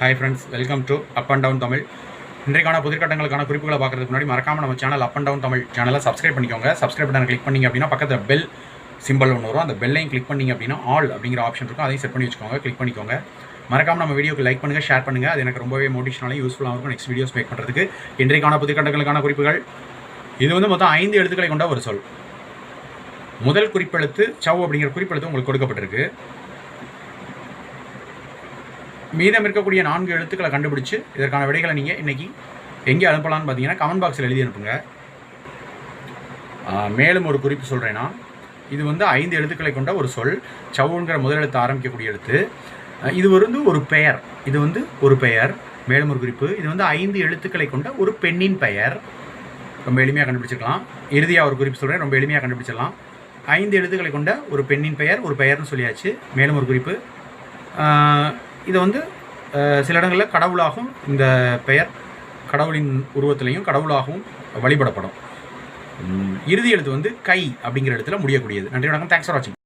Hi friends welcome to up and down Tamil இன்றைக்கான புதிர்கட்டங்களுக்கான குறிப்புகளை பார்க்குறதுக்கு முன்னாடி மறக்காம நம்ம channel up and down Tamil சேனலை சப்ஸ்கிரைப் பண்ணிக்கோங்க. சப்ஸ்கிரைப் பட்டன் கிளிக் பண்ணிங்க அப்படின்னா பக்கத்தில் பெல் சிம்பிள் ஒன்று வரும். அந்த பெல்லையும் கிளிக் பண்ணீங்க அப்படின்னா ஆல் அப்படிங்கிற ஆப்ஷன் இருக்கும். அதையும் செட் பண்ணி வச்சுக்கோங்க. கிளிக் பண்ணிக்கோங்க. மறக்காம நம்ம வீடியோக்கு லைக் பண்ணுங்கள் ஷேர் பண்ணுங்கள் அது எனக்கு ரொம்பவே மோட்டிவேஷனாலும் யூஸ்ஃபுல்லாக இருக்கும் நெக்ஸ்ட் வீடியோஸ் மேக் பண்ணுறதுக்கு இன்றைக்கான புதிர்கட்டங்களுக்கான குறிப்புகள். இது வந்து மொத்தம் ஐந்து எழுத்துக்களை கொண்ட ஒரு சொல். முதல் குறிப்பெழுத்து சவ் அப்படிங்கிற குறிப்பெழுத்து உங்களுக்கு கொடுக்கப்பட்டிருக்கு. மீதம் இருக்கக்கூடிய நான்கு எழுத்துக்களை கண்டுபிடிச்சு இதற்கான விடைகளை நீங்கள் இன்றைக்கி எங்கே அனுப்பலாம்னு பார்த்தீங்கன்னா கமெண்ட் பாக்ஸில் எழுதி அனுப்புங்க. மேலும் ஒரு குறிப்பு சொல்கிறேன்னா இது வந்து ஐந்து எழுத்துக்களை கொண்ட ஒரு சொல். சவுங்கிற முதலெழுத்து ஆரம்பிக்கக்கூடிய எழுத்து. இது வந்து ஒரு பெயர். இது வந்து ஒரு பெயர். மேலும் ஒரு குறிப்பு. இது வந்து ஐந்து எழுத்துக்களை கொண்ட ஒரு பெண்ணின் பெயர். ரொம்ப எளிமையாக கண்டுபிடிச்சிக்கலாம் இறுதியாக ஒரு குறிப்பு சொல்கிறேன் ரொம்ப எளிமையாக கண்டுபிடிச்சிடலாம். ஐந்து எழுத்துக்களை கொண்ட ஒரு பெண்ணின் பெயர் ஒரு பெயர்னு சொல்லியாச்சு. மேலும் ஒரு குறிப்பு. இது வந்து சில இடங்களில் கடவுளாகவும் இந்த பெயர் கடவுளின் உருவத்திலையும் கடவுளாகவும் வழிபடப்படும். இறுதி எழுத்து வந்து கை அப்படிங்கிற இடத்துல முடியக்கூடியது. நன்றி வணக்கம். தேங்க்ஸ் ஃபார் வாட்சிங்